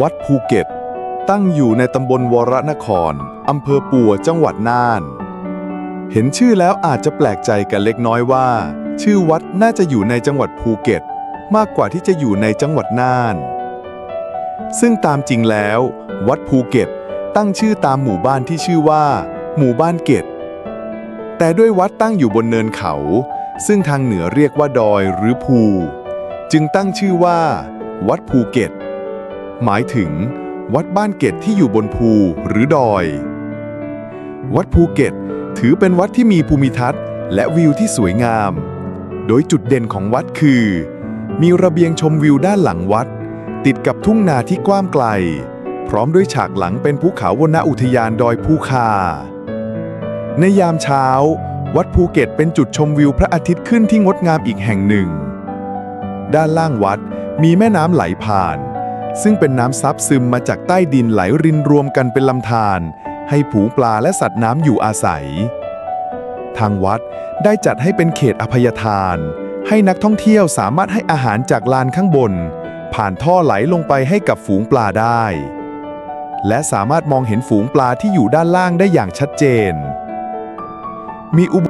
วัดภูเก็ต ตั้งอยู่ในตำบลวรนคร อำเภอปัวจังหวัดน่าน เห็นชื่อแล้วอาจจะแปลกใจกันเล็กน้อยว่า ชื่อวัดน่าจะอยู่ในจังหวัดภูเก็ต มากกว่าที่จะอยู่ในจังหวัดน่าน ซึ่งตามจริงแล้ว วัดภูเก็ตตั้งชื่อตามหมู่บ้านที่ชื่อว่า หมู่บ้านเกตแต่ด้วยวัดตั้งอยู่บนเนินเขา ซึ่งทางเหนือเรียกว่าดอยหรือภู จึงตั้งชื่อว่า วัดภูเก็ต หมายถึง วัดบ้านเกตที่อยู่บนภูหรือดอย วัดภูเก็ตถือเป็นวัดที่มีภูมิทัศน์ และวิวที่สวยงาม โดยจุดเด่นของวัดคือ มีระเบียงชมวิวด้านหลังวัด ติดกับทุ่งนาที่กว้างไกล พร้อมด้วยฉากหลังเป็นภูเขาวนอุทยานดอยภูคา ในยามเช้า วัดภูเก็ตเป็นจุดชมวิวพระอาทิตย์ขึ้นที่งดงามอีกแห่งหนึ่ง ด้านล่างวัดมีแม่น้ำไหลผ่าน ซึ่งเป็นน้ำซับซึมมาจากใต้ดินไหลรินรวมกันเป็นลำธารให้ผูปลาและสัตว์น้ำอยู่อาศัย ทางวัดได้จัดให้เป็นเขตอภัยทาน ให้นักท่องเที่ยวสามารถให้อาหารจากลานข้างบน ผ่านท่อไหลลงไปให้กับฝูงปลาได้ และสามารถมองเห็นฝูงปลาที่อยู่ด้านล่างได้อย่างชัดเจน มีอุโบ